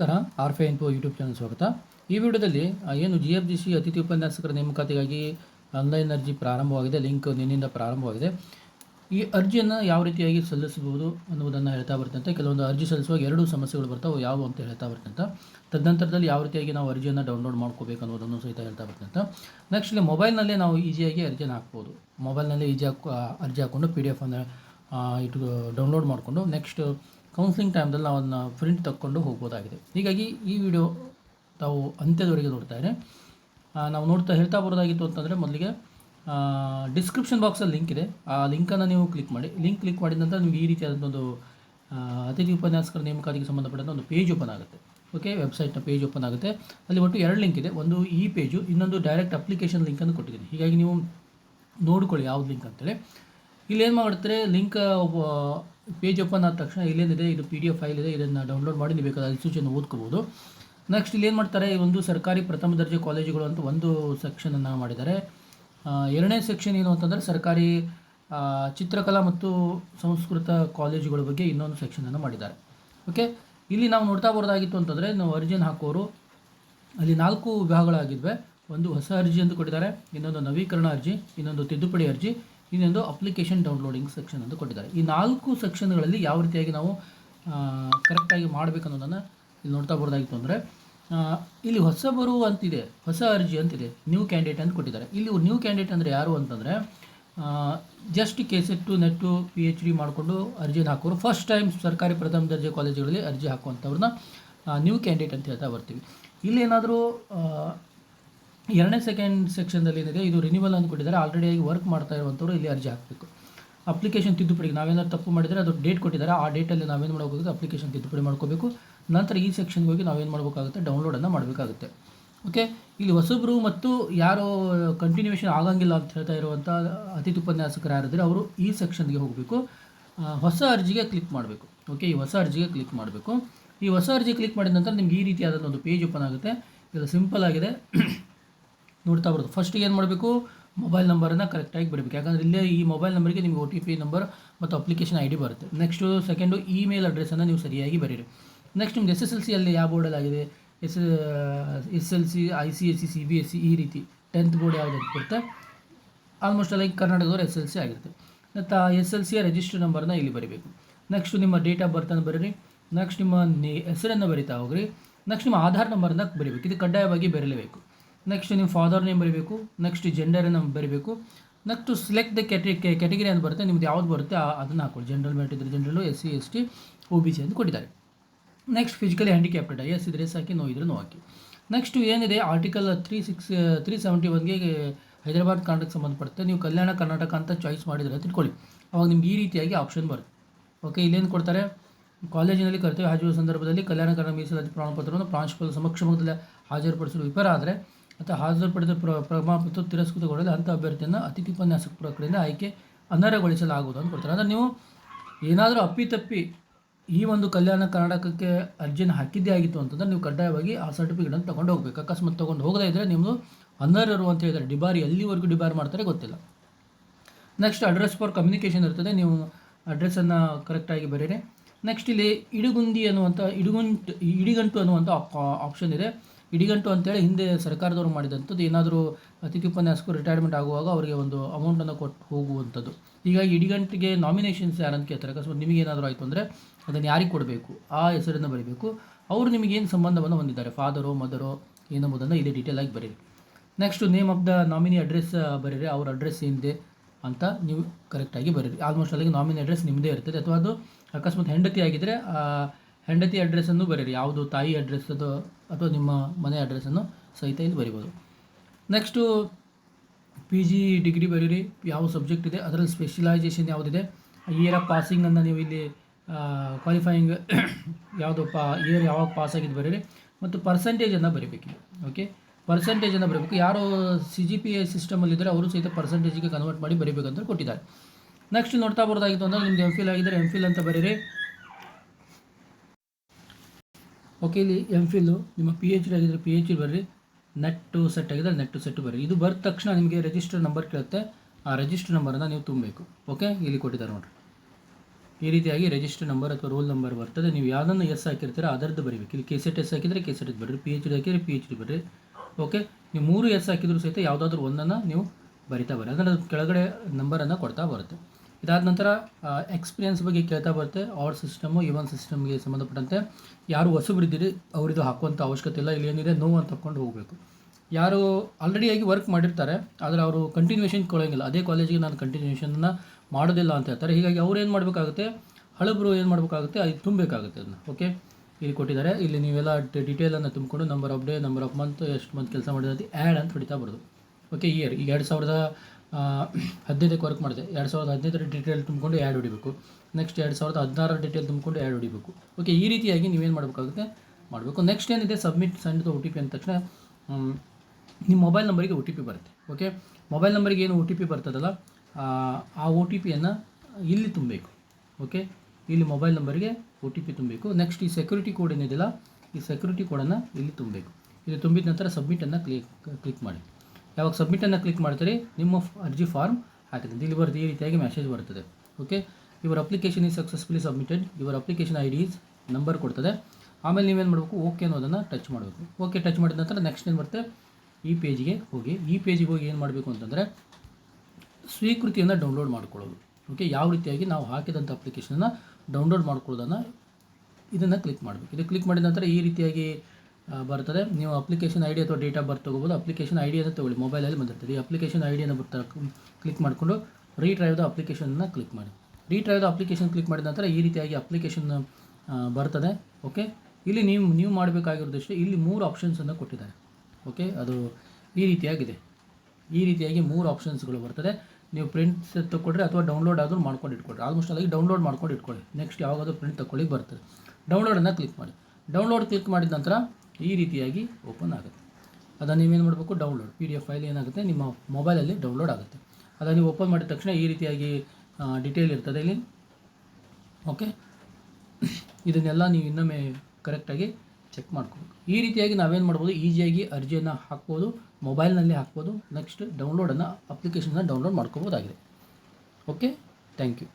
ನಮಸ್ಕಾರ R fi info YouTube channel ಸ್ವಾಗತ. ಈ ವಿಡಿಯೋದಲ್ಲಿ ಏನು ಜಿ ಎಫ್ ಜಿ ಸಿ ಅತಿಥಿ ಉಪನ್ಯಾಸಕರ ನೇಮಕಾತಿಗಾಗಿ ಆನ್ಲೈನ್ ಅರ್ಜಿ ಪ್ರಾರಂಭವಾಗಿದೆ ಲಿಂಕ್ ನಿನ್ನಿಂದ ಪ್ರಾರಂಭವಾಗಿದೆ. ಈ ಅರ್ಜಿಯನ್ನು ಯಾವ ರೀತಿಯಾಗಿ ಸಲ್ಲಿಸಬಹುದು ಅನ್ನುವುದನ್ನು ಹೇಳ್ತಾ ಬರ್ತಂತೆ. ಕೆಲವೊಂದು ಅರ್ಜಿ ಸಲ್ಲಿಸುವಾಗ ಎರಡು ಸಮಸ್ಯೆಗಳು ಬರ್ತಾವೆ, ಯಾವು ಅಂತ ಹೇಳ್ತಾ ಬರ್ತಂತೆ. ತದನಂತರದಲ್ಲಿ ಯಾವ ರೀತಿಯಾಗಿ ನಾವು ಅರ್ಜಿಯನ್ನು ಡೌನ್ಲೋಡ್ ಮಾಡ್ಕೋಬೇಕು ಅನ್ನೋದನ್ನು ಸಹಿತ ಹೇಳ್ತಾ ಬರ್ತಂತೆ. ನೆಕ್ಸ್ಟ್ ಇಲ್ಲಿ ಮೊಬೈಲ್ನಲ್ಲೇ ನಾವು ಈಸಿಯಾಗಿ ಅರ್ಜಿಯನ್ನು ಹಾಕ್ಬೋದು. ಮೊಬೈಲ್ನಲ್ಲೇ ಈಜಿ ಅರ್ಜಿ ಹಾಕ್ಕೊಂಡು ಪಿ ಡಿ ಎಫ್ ಅನ್ನು ಇಟ್ಟು ಡೌನ್ಲೋಡ್ ಮಾಡಿಕೊಂಡು ನೆಕ್ಸ್ಟ್ ಕೌನ್ಸಿಲಿಂಗ್ ಟೈಮ್ದಲ್ಲಿ ನಾವು ಅದನ್ನ ಪ್ರಿಂಟ್ ತಕ್ಕೊಂಡು ಹೋಗ್ಬೋದಾಗಿದೆ. ಹೀಗಾಗಿ ಈ ವಿಡಿಯೋ ತಾವು ಅಂತ್ಯದವರೆಗೆ ನೋಡ್ತಾ ಇರಿ. ನಾವು ನೋಡ್ತಾ ಹೇಳ್ತಾ ಬರೋದಾಗಿತ್ತು ಅಂತಂದರೆ ಮೊದಲಿಗೆ ಡಿಸ್ಕ್ರಿಪ್ಷನ್ ಬಾಕ್ಸಲ್ಲಿ ಲಿಂಕ್ ಇದೆ. ಆ ಲಿಂಕನ್ನು ನೀವು ಕ್ಲಿಕ್ ಮಾಡಿ. ಲಿಂಕ್ ಕ್ಲಿಕ್ ಮಾಡಿದ ನಂತರ ನಿಮಗೆ ಈ ರೀತಿಯಾದಂಥ ಅತಿಥಿ ಉಪನ್ಯಾಸಕರ ನೇಮಕಾತಿಗೆ ಸಂಬಂಧಪಟ್ಟಂಥ ಒಂದು ಪೇಜ್ ಓಪನ್ ಆಗುತ್ತೆ. ಓಕೆ ವೆಬ್ಸೈಟ್ನ ಪೇಜ್ ಓಪನ್ ಆಗುತ್ತೆ. ಅಲ್ಲಿ ಒಟ್ಟು ಎರಡು ಲಿಂಕ್ ಇದೆ. ಒಂದು ಈ ಪೇಜು ಇನ್ನೊಂದು ಡೈರೆಕ್ಟ್ ಅಪ್ಲಿಕೇಶನ್ ಲಿಂಕನ್ನು ಕೊಟ್ಟಿದ್ದೀನಿ. ಹೀಗಾಗಿ ನೀವು ನೋಡ್ಕೊಳ್ಳಿ ಯಾವ್ದು ಲಿಂಕ್ ಅಂತೇಳಿ. ಇಲ್ಲಿ ಏನು ಮಾಡ್ತಾರೆ ಲಿಂಕ್ ಪೇಜ್ ಓಪನ್ ಆದ ತಕ್ಷಣ ಇಲ್ಲೇನಿದೆ, ಇದು ಪಿ ಡಿ ಎಫ್ ಫೈಲ್ ಇದೆ, ಇದನ್ನು ಡೌನ್ಲೋಡ್ ಮಾಡಿ ನೀವು ಬೇಕಾದ ಅಧಿಸೂಚನೆ ಓದ್ಕೋಬೋದು ನೆಕ್ಸ್ಟ್ ಇಲ್ಲಿ ಏನು ಮಾಡ್ತಾರೆ ಒಂದು ಸರ್ಕಾರಿ ಪ್ರಥಮ ದರ್ಜೆ ಕಾಲೇಜುಗಳು ಅಂತ ಒಂದು ಸೆಕ್ಷನನ್ನು ಮಾಡಿದ್ದಾರೆ. ಎರಡನೇ ಸೆಕ್ಷನ್ ಏನು ಅಂತಂದರೆ ಸರ್ಕಾರಿ ಚಿತ್ರಕಲಾ ಮತ್ತು ಸಂಸ್ಕೃತ ಕಾಲೇಜುಗಳ ಬಗ್ಗೆ ಇನ್ನೊಂದು ಸೆಕ್ಷನನ್ನು ಮಾಡಿದ್ದಾರೆ. ಓಕೆ ಇಲ್ಲಿ ನಾವು ನೋಡ್ತಾ ಬರೋದಾಗಿತ್ತು ಅಂತಂದರೆ, ನಾವು ಅರ್ಜಿಯನ್ನು ಹಾಕೋರು, ಅಲ್ಲಿ ನಾಲ್ಕು ವಿಭಾಗಗಳಾಗಿದ್ವೆ. ಒಂದು ಹೊಸ ಅರ್ಜಿ ಅಂತ ಕೊಟ್ಟಿದ್ದಾರೆ, ಇನ್ನೊಂದು ನವೀಕರಣ ಅರ್ಜಿ, ಇನ್ನೊಂದು ತಿದ್ದುಪಡಿ ಅರ್ಜಿ ಇನ್ನೊಂದು ಅಪ್ಲಿಕೇಶನ್ ಡೌನ್ಲೋಡಿಂಗ್ ಸೆಕ್ಷನ್ ಅಂತ ಕೊಟ್ಟಿದ್ದಾರೆ. ಈ ನಾಲ್ಕು ಸೆಕ್ಷನ್ಗಳಲ್ಲಿ ಯಾವ ರೀತಿಯಾಗಿ ನಾವು ಕರೆಕ್ಟಾಗಿ ಮಾಡಬೇಕು ಅನ್ನೋದನ್ನು ಇಲ್ಲಿ ನೋಡ್ತಾ ಬರೋದಾಗಿತ್ತು ಅಂದರೆ ಇಲ್ಲಿ ಹೊಸಬರು ಅಂತಿದೆ, ಹೊಸ ಅರ್ಜಿ ಅಂತಿದೆ ನ್ಯೂ ಕ್ಯಾಂಡಿಡೇಟ್ ಅಂತ ಕೊಟ್ಟಿದ್ದಾರೆ. ಇಲ್ಲಿ ನ್ಯೂ ಕ್ಯಾಂಡಿಡೇಟ್ ಅಂದರೆ ಯಾರು ಅಂತಂದರೆ just KSET NET P H D ಮಾಡಿಕೊಂಡು ಅರ್ಜಿನ ಹಾಕೋರು. ಫಸ್ಟ್ ಟೈಮ್ ಸರ್ಕಾರಿ ಪ್ರಥಮ ದರ್ಜೆ ಕಾಲೇಜುಗಳಲ್ಲಿ ಅರ್ಜಿ ಹಾಕುವಂಥವ್ರನ್ನ ನ್ಯೂ ಕ್ಯಾಂಡಿಡೇಟ್ ಅಂತ ಹೇಳ್ತಾ ಬರ್ತೀವಿ. ಇಲ್ಲಿ ಏನಾದರೂ ಎರಡನೇ ಸೆಕೆಂಡ್ ಸೆಕ್ಷನ್ದಲ್ಲಿ ಏನಿದೆ, ಇದು ರಿನ್ಯೂವಲ್ ಅಂತ ಕೊಟ್ಟಿದ್ದಾರೆ. ಆಲ್ರೆಡಿ ಆಗಿ ವರ್ಕ್ ಮಾಡ್ತಾ ಇರುವಂಥವ್ರು ಇಲ್ಲಿ ಅರ್ಜಿ ಹಾಕಬೇಕು. ಅಪ್ಲಿಕೇಶನ್ ತಿದ್ದುಪಡಿಗೆ ನಾವೇನಾದ್ರು ತಪ್ಪು ಮಾಡಿದರೆ ಅದು ಡೇಟ್ ಕೊಟ್ಟಿದ್ದಾರೆ. ಆ ಡೇಟಲ್ಲಿ ನಾವೇನು ಮಾಡಬೇಕಾಗುತ್ತೆ? ಅಪ್ಲಿಕೇಶನ್ ತಿದ್ದುಪಡಿ ಮಾಡ್ಕೋಬೇಕು. ನಂತರ ಈ ಸೆಕ್ಷನ್ಗೆ ಹೋಗಿ ನಾವೇನು ಮಾಡಬೇಕಾಗುತ್ತೆ? ಡೌನ್ಲೋಡನ್ನು ಮಾಡಬೇಕಾಗುತ್ತೆ. ಓಕೆ ಇಲ್ಲಿ ಹೊಸಬರು ಮತ್ತು ಯಾರು ಕಂಟಿನ್ಯೂಷನ್ ಆಗಂಗಿಲ್ಲ ಅಂತ ಹೇಳ್ತಾ ಇರುವಂಥ ಅತಿಥಿ ಉಪನ್ಯಾಸಕರು ಯಾರಿದ್ರೆ ಅವರು ಈ ಸೆಕ್ಷನ್ಗೆ ಹೋಗಬೇಕು. ಹೊಸ ಅರ್ಜಿಗೆ ಕ್ಲಿಕ್ ಮಾಡಬೇಕು. ಓಕೆ ಈ ಹೊಸ ಅರ್ಜಿಗೆ ಕ್ಲಿಕ್ ಮಾಡಬೇಕು. ಈ ಹೊಸ ಅರ್ಜಿ ಕ್ಲಿಕ್ ಮಾಡಿದ ನಂತರ ನಿಮ್ಗೆ ಈ ರೀತಿಯಾದ ಒಂದು ಪೇಜ್ ಓಪನ್ ಆಗುತ್ತೆ. ಇದು ಸಿಂಪಲ್ ಆಗಿದೆ. ನೋಡ್ತಾ ಬರೋದು. ಫಸ್ಟಿಗೆ ಏನು ಮಾಡಬೇಕು? ಮೊಬೈಲ್ ನಂಬರನ್ನು ಕರೆಕ್ಟಾಗಿ ಬಿಡಬೇಕು. ಯಾಕಂದರೆ ಇಲ್ಲೇ ಈ ಮೊಬೈಲ್ ನಂಬರ್ಗೆ ನಿಮಗೆ ಒ ಟಿ ಪಿ ನಂಬರ್ ಮತ್ತು ಅಪ್ಲಿಕೇಶನ್ ಐ ಡಿ ಬರುತ್ತೆ. ನೆಕ್ಸ್ಟು ಸೆಕೆಂಡು ಇಮೇಲ್ ಅಡ್ರೆಸ್ಸನ್ನು ನೀವು ಸರಿಯಾಗಿ ಬರೀರಿ. ನೆಕ್ಸ್ಟ್ ನಿಮ್ದು ಎಸ್ ಎಸ್ ಎಲ್ ಸಿಯಲ್ಲಿ ಯಾವ ಬೋರ್ಡಲ್ಲಿ ಆಗಿದೆ? S S L C I C S C C B S C ಈ ರೀತಿ ಟೆಂತ್ ಬೋರ್ಡ್ ಯಾವುದು ಬರುತ್ತೆ. ಆಲ್ಮೋಸ್ಟ್ ಲೈಕ್ ಕರ್ನಾಟಕದವ್ರು ಎಸ್ ಎಲ್ ಸಿ ಆಗಿರುತ್ತೆ. ಮತ್ತು ಆ ಎಸ್ ಎಲ್ ಸಿಯ ರಿಜಿಸ್ಟರ್ ನಂಬರ್ನ ಇಲ್ಲಿ ಬರೀಬೇಕು. ನೆಕ್ಸ್ಟ್ ನಿಮ್ಮ ಡೇಟ್ ಆಫ್ ಬರ್ತನ್ನು ಬರೀರಿ. ನೆಕ್ಸ್ಟ್ ನಿಮ್ಮ ಹೆಸರನ್ನು ಬರಿತಾ ಹೋಗ್ರಿ. ನೆಕ್ಸ್ಟ್ ನಿಮ್ಮ ಆಧಾರ್ ನಂಬರ್ನ ಬರೀಬೇಕು. ಇದು ಕಡ್ಡಾಯವಾಗಿ ಬರೀಲೇಬೇಕು. ನೆಕ್ಸ್ಟ್ ನಿಮ್ಮ ಫಾದರ್ ನೇಮ್ ಬರೀಬೇಕು. ನೆಕ್ಸ್ಟ್ ಜೆಂಡರನ್ನು ಬರೀಬೇಕು. Next select the category category ಅಂತ ಬರುತ್ತೆ. ನಿಮ್ದು ಯಾವ್ದು ಬರುತ್ತೆ ಅದನ್ನು ಹಾಕೊಳ್ಳಿ. ಜನರಲ್ ಮೆರಿಟ್ ಇದ್ರೆ general S C S T O B C ಅಂತ ಕೊಟ್ಟಿದ್ದಾರೆ. ನೆಕ್ಸ್ಟ್ ಫಿಸಿಕಲಿ ಹ್ಯಾಂಡಿಕ್ಯಾಪ್ಟೆಡ್ ಎಸ್ ಇದ್ರೆ ಸಾಕಿ ನೋ ಇದ್ರೆ ನೋ ಹಾಕಿ. ನೆಕ್ಸ್ಟ್ ಏನಿದೆ? Article three six three seventy ಒನ್ಗೆ Hyderabad Karnataka ಸಂಬಂಧಪಡುತ್ತೆ. ನೀವು ಕಲ್ಯಾಣ ಕರ್ನಾಟಕ ಅಂತ ಚಾಯ್ಸ್ ಮಾಡಿದರೆ ಅಂತ ಇಟ್ಕೊಳ್ಳಿ ಅವಾಗ ನಿಮ್ಗೆ ಈ ರೀತಿಯಾಗಿ ಆಪ್ಷನ್ ಬರುತ್ತೆ. ಓಕೆ ಇಲ್ಲೇನು ಕೊಡ್ತಾರೆ? ಕಾಲೇಜಿನಲ್ಲಿ ಕರ್ತವ್ಯ ಹಾಜರು ಸಂದರ್ಭದಲ್ಲಿ ಕಲ್ಯಾಣ ಕರ್ನಾಟಕ ಮೀಸಲಾತಿ ಪ್ರಮಾಣಪತ್ರವನ್ನು ಪ್ರಾಂಶುಪಾಲ ಸಮಕ್ಷಮದಲ್ಲಿ ಹಾಜರುಪಡಿಸಲು ವಿಫಲ ಆದರೆ ಅಥವಾ ಹಾಜರುಪಡಿದ ಪ್ರ ಪ್ರಮಾಣಪತ್ರ ತಿರಸ್ಕೃತಗೊಳ್ಳಲು ಅಂಥ ಅಭ್ಯರ್ಥಿಯನ್ನು ಅತಿಥಿ ಉಪನ್ಯಾಸಕ ಪ್ರಕ್ರಿಯೆಯಿಂದ ಆಯ್ಕೆ ಅನರ್ಹಗೊಳಿಸಲಾಗುವುದು ಅಂತ ಕೊಡ್ತಾರೆ. ಅಂದರೆ ನೀವು ಏನಾದರೂ ಅಪ್ಪಿತಪ್ಪಿ ಈ ಒಂದು ಕಲ್ಯಾಣ ಕರ್ನಾಟಕಕ್ಕೆ ಅರ್ಜಿಯನ್ನು ಹಾಕಿದ್ದೇ ಆಗಿತ್ತು ಅಂತಂದರೆ ನೀವು ಕಡ್ಡಾಯವಾಗಿ ಆ ಸರ್ಟಿಫಿಕೇಟನ್ನು ತೊಗೊಂಡು ಹೋಗ್ಬೇಕು. ಅಕಸ್ಮಾತ್ ತೊಗೊಂಡು ಹೋಗದೇ ಇದ್ದರೆ ನಿಮ್ಮದು ಅನರ್ಹರು ಅಂತ ಹೇಳಿದರೆ ಡಿಬಾರಿ ಎಲ್ಲಿವರೆಗೂ ಡಿಬಾರ್ ಮಾಡ್ತಾರೆ ಗೊತ್ತಿಲ್ಲ. ನೆಕ್ಸ್ಟ್ ಅಡ್ರೆಸ್ ಫಾರ್ ಕಮ್ಯುನಿಕೇಷನ್ ಇರ್ತದೆ. ನೀವು ಅಡ್ರೆಸ್ಸನ್ನು ಕರೆಕ್ಟಾಗಿ ಬರೀರಿ. ನೆಕ್ಸ್ಟ್ ಇಲ್ಲಿ ಇಡುಗುಂದಿ ಅನ್ನುವಂಥ, ಇಡುಗುಂಟು, ಇಡಿಗಂಟು ಅನ್ನುವಂಥ ಆಪ್ಷನ್ ಇದೆ. ಇಡಿಗಂಟು ಅಂತೇಳಿ ಹಿಂದೆ ಸರ್ಕಾರದವರು ಮಾಡಿದಂಥದ್ದು. ಏನಾದರೂ ಅತಿಥಿ ಉಪನ್ಯಾಸಕರು ರಿಟೈರ್ಮೆಂಟ್ ಆಗುವಾಗ ಅವರಿಗೆ ಒಂದು ಅಮೌಂಟನ್ನು ಕೊಟ್ಟು ಹೋಗುವಂಥದ್ದು. ಹೀಗಾಗಿ ಇಡಿಗಂಟಿಗೆ ನಾಮಿನೇಷನ್ಸ್ ಯಾರಂತ ಕೇಳ್ತಾರೆ. ಅಕಸ್ಮಾತ್ ನಿಮಗೆ ಏನಾದರೂ ಆಯಿತು ಅಂದರೆ ಅದನ್ನು ಯಾರಿಗೆ ಕೊಡಬೇಕು? ಆ ಹೆಸರನ್ನು ಬರೀಬೇಕು. ಅವರು ನಿಮಗೇನು ಸಂಬಂಧವನ್ನು ಹೊಂದಿದ್ದಾರೆ? ಫಾದರೋ ಮದರೋ ಏನಂಬುದನ್ನು ಇಲ್ಲಿ ಡೀಟೇಲ್ ಆಗಿ ಬರೀರಿ. Next name of the nominee address ಬರೀರಿ. ಅವ್ರ ಅಡ್ರೆಸ್ ಏನಿದೆ ಅಂತ ನೀವು ಕರೆಕ್ಟಾಗಿ ಬರೀರಿ. ಆಲ್ಮೋಸ್ಟ್ ಅಲ್ಲಿಗೆ ನಾಮಿನಿ ಅಡ್ರೆಸ್ ನಿಮ್ಮದೇ ಇರ್ತದೆ. ಅಥವಾ ಅದು ಅಕಸ್ಮಾತ್ ಹೆಂಡತಿ ಆಗಿದ್ದರೆ ಹೆಂಡತಿ ಅಡ್ರೆಸ್ಸನ್ನು ಬರೀರಿ. ಯಾವುದು ತಾಯಿ ಅಡ್ರೆಸ್ ಅದು ಅಥವಾ ನಿಮ್ಮ ಮನೆ ಅಡ್ರೆಸ್ಸನ್ನು ಸಹಿತ ಇಲ್ಲಿ ಬರಿಬೋದು. ನೆಕ್ಸ್ಟು ಪಿ ಜಿ ಡಿಗ್ರಿ ಬರೀರಿ. ಯಾವ ಸಬ್ಜೆಕ್ಟ್ ಇದೆ? ಅದರಲ್ಲಿ ಸ್ಪೆಷಲೈಸೇಷನ್ ಯಾವುದಿದೆ? ಇಯರ್ ಆಫ್ ಪಾಸಿಂಗನ್ನು ನೀವು ಇಲ್ಲಿ ಕ್ವಾಲಿಫೈಯಿಂಗ್ ಯಾವುದು ಪಾ ಇಯರ್ ಯಾವಾಗ ಪಾಸ್ ಆಗಿದ್ದು ಬರೀರಿ. ಮತ್ತು ಪರ್ಸೆಂಟೇಜನ್ನು ಬರೀಬೇಕು ಓಕೆ ಪರ್ಸೆಂಟೇಜನ್ನು ಬರೀಬೇಕು. ಯಾರು ಸಿ ಜಿ ಪಿ ಎ ಸಿಸ್ಟಮಲ್ಲಿದ್ದರೆ ಅವರು ಸಹಿತ ಪರ್ಸೆಂಟೇಜಿಗೆ ಕನ್ವರ್ಟ್ ಮಾಡಿ ಬರೀಬೇಕಂತ ಕೊಟ್ಟಿದ್ದಾರೆ. ನೆಕ್ಸ್ಟ್ ನೋಡ್ತಾ ಬರೋದಾಗಿತ್ತು ಅಂದರೆ ನಿಮ್ದು ಎಂ ಫಿಲ್ ಆಗಿದ್ದರೆ ಎಂ ಫಿಲ್ ಅಂತ ಬರೀರಿ. ಓಕೆ ಇಲ್ಲಿ ಎಂ ಫಿಲ್ಲು ನಿಮ್ಮ ಪಿ ಎಚ್ ಡಿ ಆಗಿದ್ದರೆ ಪಿ ಎಚ್ ಡಿ ಬರ್ರಿ. ನೆಟ್ಟು ಸೆಟ್ ಆಗಿದ್ದರೆ ನೆಟ್ಟು ಸೆಟ್ ಬರ್ರಿ. ಇದು ಬರೆದ ತಕ್ಷಣ ನಿಮಗೆ ರಿಜಿಸ್ಟರ್ ನಂಬರ್ ಕೇಳುತ್ತೆ. ಆ ರಿಜಿಸ್ಟರ್ ನಂಬರನ್ನು ನೀವು ತುಂಬಬೇಕು. ಓಕೆ ಇಲ್ಲಿ ಕೊಟ್ಟಿದ್ದಾರೆ ನೋಡಿರಿ. ಈ ರೀತಿಯಾಗಿ ರಿಜಿಸ್ಟರ್ ನಂಬರ್ ಅಥವಾ ರೋಲ್ ನಂಬರ್ ಬರ್ತದೆ. ನೀವು ಯಾವುದನ್ನು ಎಸ್ ಹಾಕಿರ್ತೀರ ಅದರದ್ದು ಬರೀಬೇಕು. ಇಲ್ಲಿ ಕೆ ಸೆಟ್ ಎಸ್ ಹಾಕಿದರೆ ಕೆ ಸೆಟ್ ಬರ್ರಿ. ಪಿ ಎಚ್ ಡಿ ಹಾಕಿದರೆ ಪಿ ಎಚ್ ಡಿ ಬರ್ರಿ. ಓಕೆ ನೀವು ಮೂರು ಎಸ್ ಹಾಕಿದ್ರು ಸಹಿತ ಯಾವುದಾದ್ರೂ ಒಂದನ್ನು ನೀವು ಬರಿತಾ ಬರ್ರಿ. ಅಂದರೆ ಅದು ಕೆಳಗಡೆ ನಂಬರನ್ನು ಕೊಡ್ತಾ ಬರುತ್ತೆ. ಇದಾದ ನಂತರ ಎಕ್ಸ್ಪೀರಿಯನ್ಸ್ ಬಗ್ಗೆ ಕೇಳ್ತಾ ಬರುತ್ತೆ. ಅವ್ರ ಸಿಸ್ಟಮು ಇವನ್ ಸಿಸ್ಟಮ್ಗೆ ಸಂಬಂಧಪಟ್ಟಂತೆ. ಯಾರು ಹೊಸಬರಿದ್ದೀರಿ ಅವರಿದು ಹಾಕುವಂಥ ಅವಶ್ಯಕತೆ ಇಲ್ಲ. ಇಲ್ಲಿ ಏನಿದೆ ನೋವು ಅಂತ ತಗೊಂಡು ಹೋಗಬೇಕು. ಯಾರು ಆಲ್ರೆಡಿಯಾಗಿ ವರ್ಕ್ ಮಾಡಿರ್ತಾರೆ, ಆದರೆ ಅವರು ಕಂಟಿನ್ಯೂಷನ್ ಕೊಡೋಂಗಿಲ್ಲ ಅದೇ ಕಾಲೇಜಿಗೆ ನಾನು ಕಂಟಿನ್ಯೂಷನ್ನ ಮಾಡೋದಿಲ್ಲ ಅಂತ ಹೇಳ್ತಾರೆ. ಹೀಗಾಗಿ ಅವ್ರು ಏನು ಮಾಡಬೇಕಾಗುತ್ತೆ? ಹಳಬರು ಏನು ಮಾಡಬೇಕಾಗುತ್ತೆ? ಅದು ತುಂಬಬೇಕಾಗುತ್ತೆ ಅದನ್ನ ಓಕೆ? ಇಲ್ಲಿ ಕೊಟ್ಟಿದ್ದಾರೆ. ಇಲ್ಲಿ ನೀವೆಲ್ಲ ಡಿಟೇಲನ್ನು ತುಂಬಿಕೊಂಡು number of day number of month ಎಷ್ಟು ಮಂತ್ ಕೆಲಸ ಮಾಡಿದ್ರೆ ಆ್ಯಡ್ ಅಂತ ಹೊಡಿತಾ ಬರೋದು. ಓಕೆ ಇಯರ್ ಈಗ ಎರಡು ಸಾವಿರದ ಹದಿನೈದಕ್ಕೆ ವರ್ಕ್ ಮಾಡಿದೆ. ಎರಡು ಸಾವಿರದ ಹದಿನೈದರ ಡೀಟೇಲ್ ತುಂಬಿಕೊಂಡು ಆ್ಯಡ್ ಹೊಡಿಬೇಕು. ನೆಕ್ಸ್ಟ್ ಎರಡು ಸಾವಿರದ ಹದಿನಾರರ ಡೀಟೇಲ್ ತುಂಬಿಕೊಂಡು ಆ್ಯಡ್ ಹೊಡಿಬೇಕು. ಓಕೆ ಈ ರೀತಿಯಾಗಿ ನೀವೇನು ಮಾಡಬೇಕಾಗುತ್ತೆ? ಮಾಡಬೇಕು. ನೆಕ್ಸ್ಟ್ ಏನಿದೆ? ಸಬ್ಮಿಟ್ ಸೆಂಡ್ದು ಒ ಟಿ ಪಿ ಅಂದ ತಕ್ಷಣ ನಿಮ್ಮ ಮೊಬೈಲ್ ನಂಬರಿಗೆ ಒ ಟಿ ಪಿ ಬರುತ್ತೆ. ಓಕೆ ಮೊಬೈಲ್ ನಂಬರಿಗೆ ಏನು ಒ ಟಿ ಪಿ ಬರ್ತದಲ್ಲ ಆ, ಆ ಒ ಟಿ ಪಿಯನ್ನು ಇಲ್ಲಿ ತುಂಬಬೇಕು ಓಕೆ ಇಲ್ಲಿ ಮೊಬೈಲ್ ನಂಬರಿಗೆ ಒ ಟಿ ಪಿ ತುಂಬಬೇಕು ನೆಕ್ಸ್ಟ್ ಈ ಸೆಕ್ಯೂರಿಟಿ ಕೋಡ್ ಏನಿದೆಯಲ್ಲ ಈ ಸೆಕ್ಯೂರಿಟಿ ಕೋಡನ್ನು ಇಲ್ಲಿ ತುಂಬಬೇಕು ಇಲ್ಲಿ ತುಂಬಿದ ನಂತರ ಸಬ್ಮಿಟನ್ನು ಕ್ಲಿಕ್ ಕ್ಲಿಕ್ ಮಾಡಿ. ಯಾವಾಗ ಸಬ್ಮಿಟನ್ನು ಕ್ಲಿಕ್ ಮಾಡ್ತೀರಿ, ನಿಮ್ಮ ಅರ್ಜಿ ಫಾರ್ಮ್ ಹಾಕಿದೆ ಇಲ್ಲಿ ಬರುತ್ತೆ, ಈ ರೀತಿಯಾಗಿ ಮೆಸೇಜ್ ಬರ್ತದೆ. ಓಕೆ ಇವರ ಅಪ್ಲಿಕೇಶನ್ ಈಸ್ ಸಕ್ಸಸ್ಫುಲಿ ಸಬ್ಮಿಟೆಡ್ ಇವರ application I D is number ಕೊಡ್ತದೆ. ಆಮೇಲೆ ನೀವೇನು ಮಾಡಬೇಕು? ಓಕೆ ಅನ್ನೋದನ್ನು ಟಚ್ ಮಾಡಬೇಕು. ಓಕೆ ಟಚ್ ಮಾಡಿದ ನಂತರ ನೆಕ್ಸ್ಟ್ ಏನು ಬರುತ್ತೆ? ಈ ಪೇಜ್ಗೆ ಹೋಗಿ, ಈ ಪೇಜಿಗೆ ಹೋಗಿ ಏನು ಮಾಡಬೇಕು ಅಂತಂದರೆ ಸ್ವೀಕೃತಿಯನ್ನು ಡೌನ್ಲೋಡ್ ಮಾಡ್ಕೊಳ್ಳೋದು. ಓಕೆ ಯಾವ ರೀತಿಯಾಗಿ ನಾವು ಹಾಕಿದಂಥ ಅಪ್ಲಿಕೇಶನನ್ನು ಡೌನ್ಲೋಡ್ ಮಾಡ್ಕೊಳ್ಳೋದನ್ನು ಇದನ್ನು ಕ್ಲಿಕ್ ಮಾಡಬೇಕು. ಇದು ಕ್ಲಿಕ್ ಮಾಡಿದ ನಂತರ ಈ ರೀತಿಯಾಗಿ ಬರ್ತದೆ. ನೀವು ಅಪ್ಲಿಕೇಶನ್ ಐ ಡಿ ಅಥವಾ ಡೇಟ್ ಆಫ್ ಬರ್ತ್ ತೊಗೋಬೋದು. ಅಪ್ಲಿಕೇಶನ್ ಐ ಡಿಯನ್ನು ತೊಗೊಳ್ಳಿ. ಮೊಬೈಲಲ್ಲಿ ಬಂದಿರ್ತದೆ ಈ ಅಪ್ಲಿಕೇಶನ್ ಐ ಡಿಯನ್ನು ಬರ್ತಾ ಕ್ಲಿಕ್ ಮಾಡಿಕೊಂಡು ರೀಟ್ರೈವ್ ದ ಅಪ್ಲಿಕೇಶನ್ನ ಕ್ಲಿಕ್ ಮಾಡಿ. ರೀಟ್ರೈವ್ ದ ಅಪ್ಲಿಕೇಶನ್ ಕ್ಲಿಕ್ ಮಾಡಿದ ನಂತರ ಈ ರೀತಿಯಾಗಿ ಅಪ್ಲಿಕೇಶನ್ ಬರ್ತದೆ. ಓಕೆ ಇಲ್ಲಿ ನೀವು ನೀವು ಮಾಡಬೇಕಾಗಿರೋದಷ್ಟು ಇಲ್ಲಿ ಮೂರು ಆಪ್ಷನ್ಸನ್ನು ಕೊಟ್ಟಿದ್ದಾರೆ. ಓಕೆ ಅದು ಈ ರೀತಿಯಾಗಿದೆ. ಈ ರೀತಿಯಾಗಿ ಮೂರು ಆಪ್ಷನ್ಸ್ಗಳು ಬರ್ತದೆ. ನೀವು ಪ್ರಿಂಟ್ಸ್ ತಗೊಳ್ರಿ ಅಥವಾ ಡೌನ್ಲೋಡ್ ಆದರೂ ಮಾಡ್ಕೊಂಡು ಇಟ್ಕೊಳ್ಳಿ ಆಲ್ಮೋಸ್ಟ್ ಅಲ್ಲಿ ಡೌನ್ಲೋಡ್ ಮಾಡ್ಕೊಂಡು ಇಟ್ಕೊಳ್ಳಿ. ನೆಕ್ಸ್ಟ್ ಯಾವಾಗಾದರೂ ಪ್ರಿಂಟ್ ತಗೊಳ್ಳಿ ಬರ್ತದೆ. ಡೌನ್ಲೋಡನ್ನು ಕ್ಲಿಕ್ ಮಾಡಿ. ಡೌನ್ಲೋಡ್ ಕ್ಲಿಕ್ ಮಾಡಿದ ನಂತರ ಈ ರೀತಿಯಾಗಿ ಓಪನ್ ಆಗುತ್ತೆ. ಅದನ್ನು ನೀವೇನು ಮಾಡಬೇಕು? Download. P D F file ಏನಾಗುತ್ತೆ? ನಿಮ್ಮ ಮೊಬೈಲಲ್ಲಿ ಡೌನ್ಲೋಡ್ ಆಗುತ್ತೆ. ಅದನ್ನು ನೀವು ಓಪನ್ ಮಾಡಿದ ತಕ್ಷಣ ಈ ರೀತಿಯಾಗಿ ಡಿಟೇಲ್ ಇರ್ತದೆ ಇಲ್ಲಿ. ಓಕೆ ಇದನ್ನೆಲ್ಲ ನೀವು ಇನ್ನೊಮ್ಮೆ ಕರೆಕ್ಟಾಗಿ ಚೆಕ್ ಮಾಡ್ಕೋಬೇಕು. ಈ ರೀತಿಯಾಗಿ ನಾವೇನು ಮಾಡ್ಬೋದು? ಈಸಿಯಾಗಿ ಅರ್ಜಿಯನ್ನು ಹಾಕ್ಬೋದು, ಮೊಬೈಲ್ನಲ್ಲಿ ಹಾಕ್ಬೋದು ನೆಕ್ಸ್ಟ್ ಡೌನ್ಲೋಡನ್ನು ಅಪ್ಲಿಕೇಶನ್ನ ಡೌನ್ಲೋಡ್ ಮಾಡ್ಕೋಬೋದಾಗಿದೆ. Okay thank you